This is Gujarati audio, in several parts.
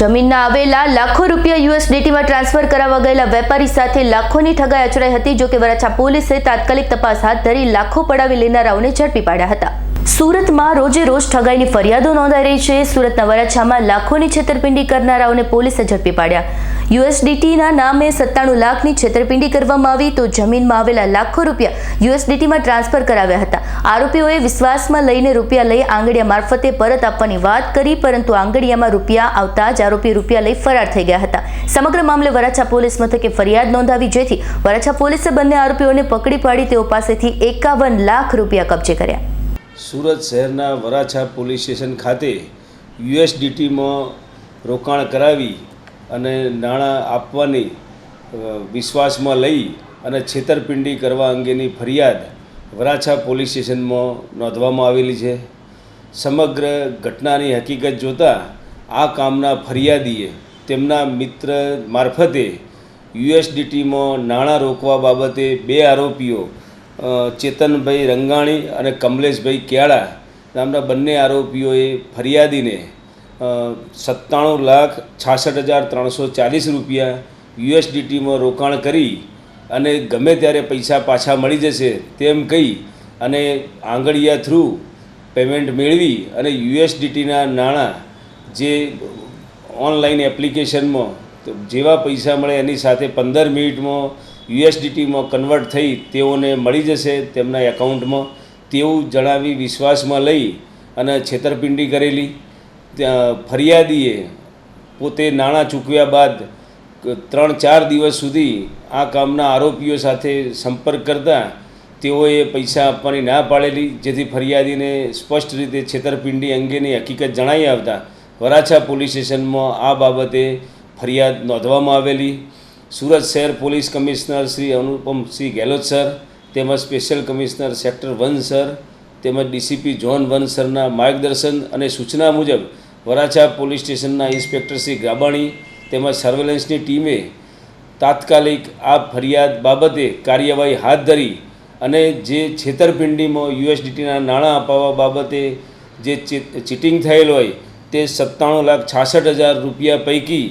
જમીનના આવેલા લાખો રૂપિયા યુએસડીટીમાં ટ્રાન્સફર કરાવવા ગયેલા વેપારી સાથે લાખોની ઠગાઈ અચરાઈ હતી, જોકે વરાછા પોલીસે તાત્કાલિક તપાસ હાથ ધરી લાખો પડાવી લેનારાઓને ઝડપી પાડ્યા હતા. સુરતમાં રોજે રોજ ઠગાઈની ફરિયાદો નોંધાઈ રહી છે. સુરતના વરાછામાં લાખોની છેતરપિંડી કરનારાઓને પોલીસે ઝડપી પાડ્યા. યુએસડીટીના નામે સત્તાણું લાખની છેતરપિંડી કરવામાં આવી, તો જમીનમાં આવેલા લાખો રૂપિયા યુએસડીટીમાં ટ્રાન્સફર કરાવ્યા હતા. આરોપીઓએ વિશ્વાસમાં લઈને રૂપિયા લઈ આંગડિયા મારફતે પરત આપવાની વાત કરી, પરંતુ આંગડિયામાં રૂપિયા આવતા જ આરોપી રૂપિયા લઈ ફરાર થઈ ગયા હતા. સમગ્ર મામલે વરાછા પોલીસ મથકે ફરિયાદ નોંધાવી, જેથી વરાછા પોલીસે બંને આરોપીઓને પકડી પાડી તેઓ પાસેથી એકાવન લાખ રૂપિયા કબજે કર્યા. સુરત શહેરના વરાછા પોલીસ સ્ટેશન ખાતે યુએસડીટીમાં રોકાણ કરાવી અને નાણાં આપવાની વિશ્વાસમાં લઈ અને છેતરપિંડી કરવા અંગેની ફરિયાદ વરાછા પોલીસ સ્ટેશનમાં નોંધવામાં આવેલી છે. સમગ્ર ઘટનાની હકીકત જોતાં આ કામના ફરિયાદીએ તેમના મિત્ર મારફતે યુએસડીટીમાં નાણાં રોકવા બાબતે બે આરોપીઓ ચેતનભાઈ રંગાણી અને કમલેશભાઈ કેળા નામના બંને આરોપીઓએ ફરિયાદીને સત્તાણું લાખ છાસઠ હજાર ત્રણસો ચાલીસ રૂપિયા યુએસડીટીમાં રોકાણ કરી અને ગમે ત્યારે પૈસા પાછા મળી જશે તેમ કહી અને આંગળીયા થ્રુ પેમેન્ટ મેળવી અને યુએસડીટીના નાણાં જે ઓનલાઈન એપ્લિકેશનમાં જેવા પૈસા મળે એની સાથે પંદર મિનિટમાં યુએસડીટીમાં કન્વર્ટ થઈ તેઓને મળી જશે તેમના એકાઉન્ટમાં. તેવું જણાવી વિશ્વાસમાં લઈ અને છેતરપિંડી કરેલી. ત્યાં ફરિયાદીએ પોતે નાણાં ચૂકવ્યા બાદ ત્રણ ચાર દિવસ સુધી આ કામના આરોપીઓ સાથે સંપર્ક કરતા તેઓએ પૈસા આપવાની ના પાડેલી, જેથી ફરિયાદીને સ્પષ્ટ રીતે છેતરપિંડી અંગેની હકીકત જણાવી આવતા વરાછા પોલીસ સ્ટેશનમાં આ બાબતે ફરિયાદ નોંધવામાં આવેલી. સુરત શહેર police commissioner Shri Anupamsinh Gehlot sir, તેમજ special commissioner sector one sir, તેમજ ડીસીપી જોન વન સરના માર્ગદર્શન અને સૂચના મુજબ વરાછા પોલીસ સ્ટેશનના ઇન્સ્પેક્ટર શ્રી ગાબાણી તેમજ સર્વેલન્સની ટીમે તાત્કાલિક આ ફરિયાદ બાબતે કાર્યવાહી હાથ ધરી અને જે છેતરપિંડીમાં યુએસડીટીના નાણાં અપાવવા બાબતે જે ચીટિંગ થયેલ હોય તે સત્તાણું લાખ છાસઠ હજાર રૂપિયા પૈકી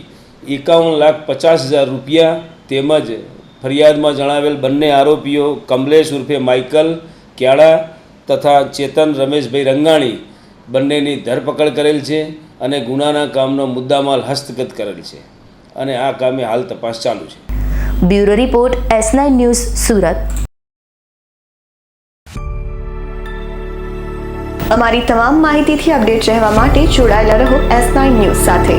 એકાવન લાખ પચાસ હજાર રૂપિયા તેમજ ફરિયાદમાં જણાવેલ બંને આરોપીઓ કમલેશ ઉર્ફે માઇકલ ક્યાળા તથા ચેતન રમેશભાઈ રંગાણી બંનેની ધરપકડ કરેલ છે. અને ગુનાના કામનો મુદ્દામાલ હસ્તગત કરેલ છે. અને આ કામે હાલ તપાસ ચાલુ છે. Bureau report S news, Surat. અમારી તમામ માહિતીથી અપડેટ રહેવા માટે જોડાયેલા રહો એસ ન્યૂઝ સાથે.